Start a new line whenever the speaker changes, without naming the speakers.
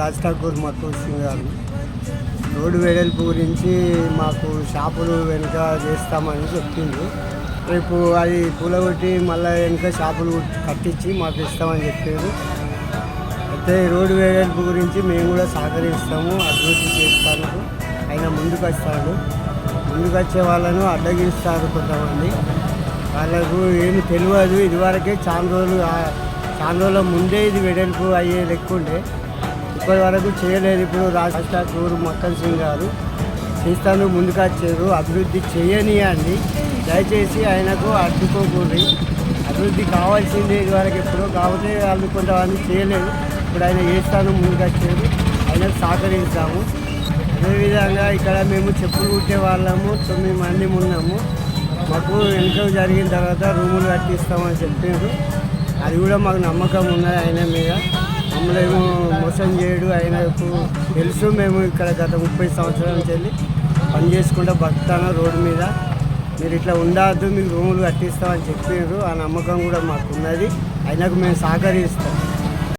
రాజ్ ఠాకూర్ మత్తూర్ సింగ్ గారు రోడ్డు వెడల్పు గురించి మాకు షాపులు వెనుక చేస్తామని చెప్పింది రేపు అది పూలగొట్టి మళ్ళీ వెనుక షాపులు కట్టించి మాకు ఇస్తామని చెప్పారు. అయితే రోడ్డు వెడల్పు గురించి మేము కూడా సహకరిస్తాము అభివృద్ధి చేస్తాను ఆయన ముందుకు వస్తాడు. ముందుకు వచ్చే వాళ్ళను అడ్డగిస్తారు కొంతమంది. వాళ్ళకు ఏమి తెలియదు. ఇదివరకే చాలా రోజులు చాలా రోజుల ముందే ఇది వెడల్పు అయ్యే లెక్కుండే ఇప్పటి వరకు చేయలేదు. ఇప్పుడు రాష్ట్ర టూర్ మొత్తం సింగ్ గారు చేస్తాను ముందుకు వచ్చారు. అభివృద్ధి చేయనియండి. దయచేసి ఆయనకు అడ్డుకోకూడదు. అభివృద్ధి కావాల్సిందే ఇదివరకు ఎప్పుడో కాకపోతే వాళ్ళు కొంతమంది చేయలేదు. ఇప్పుడు ఆయన చేస్తాను ముందుకు వచ్చారు? ఆయనకు సహకరించాము అదేవిధంగా ఇక్కడ మేము చెప్పులు కుట్టే వాళ్ళము. తొమ్మిది మంది ఉన్నాము. మాకు ఎన్నికలు జరిగిన తర్వాత రూములు కట్టిస్తామని చెప్పారు. అది కూడా మాకు నమ్మకం ఉన్నది ఆయన మీద. మమ్మల్ని ఏమో మోసం చేయడు. ఆయనకు తెలుసు మేము ఇక్కడ గత ముప్పై సంవత్సరాల నుంచి వెళ్ళి పని చేసుకుంటా బతుకుతాను రోడ్డు మీద. మీరు ఇట్లా ఉండద్దు మీకు రూములు కట్టిస్తామని చెప్పారు ఆ నమ్మకం కూడా మాకు ఉన్నది ఆయనకు మేము సహకరిస్తాం.